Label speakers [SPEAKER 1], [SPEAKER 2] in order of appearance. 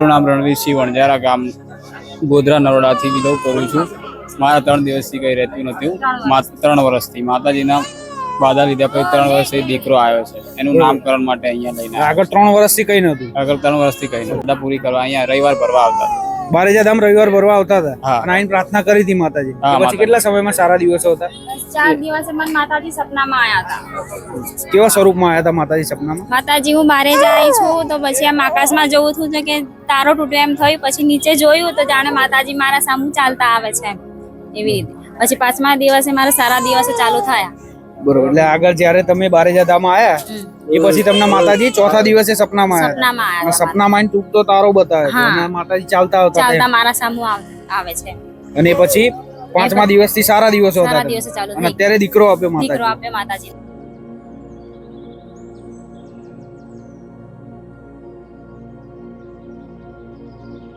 [SPEAKER 1] મારું નામ રણવીરસિંહ વણજારા ગામ ગોધરા નરોડાથી બિલોંગ કરું છું. મારા ત્રણ દિવસથી કંઈ રહેતું નથી માત્ર ત્રણ વર્ષથી. માતાજીના બાધા લીધા પછી ત્રણ વર્ષથી દીકરો આવ્યો છે. એનું નામકરણ માટે અહીંયા લઈને
[SPEAKER 2] આગળ ત્રણ વર્ષથી કઈ નતું
[SPEAKER 1] આગળ ત્રણ વર્ષથી કઈ નહોતું. બધા પૂરી કરવા અહીંયા રવિવાર ભરવા આવતા
[SPEAKER 2] બારેજા ધામ રવિવાર ભરવા આવતા હતા. અને આઈને પ્રાર્થના કરી હતી માતાજી. પછી. કેટલા સમયમાં સારા દિવસો હતા?
[SPEAKER 3] ચાર દિવસે મને માતાજી સપનામાં આવ્યા હતા.
[SPEAKER 2] કેવા સ્વરૂપમાં આવ્યા હતા માતાજી સપનામાં?
[SPEAKER 3] માતાજી હું બારે જાય છું તો પછી આમ આકાશમાં જોઉં છું કે તારો તૂટ્યો એમ થયું પછી નીચે જોયું તો જાણે માતાજી મારા સામું ચાલતા આવે છે એવી રીતે. પછી પાંચમા દિવસે મારા સારા દિવસે ચાલુ થયા.
[SPEAKER 2] બરોબર. એટલે આગળ જ્યારે તમે બારેજા ધામ આવ્યા એ પછી તમને માતાજી ચોથા દિવસે સપનામાં આવ્યા
[SPEAKER 3] સપનામાં
[SPEAKER 2] તૂટતો તારો બતાવે માતાજી ચાલતા આવતા
[SPEAKER 3] ચાલતા મારા સામું આવ- આવે છે.
[SPEAKER 2] અને પછી પાંચમા દિવસથી સારા દિવસો હતા
[SPEAKER 3] સારા દિવસે ચાલુ
[SPEAKER 2] અને
[SPEAKER 3] થઈ
[SPEAKER 2] અત્યારે દીકરો આપ્યો
[SPEAKER 3] દીકરો
[SPEAKER 2] માતાજી
[SPEAKER 3] માતાજી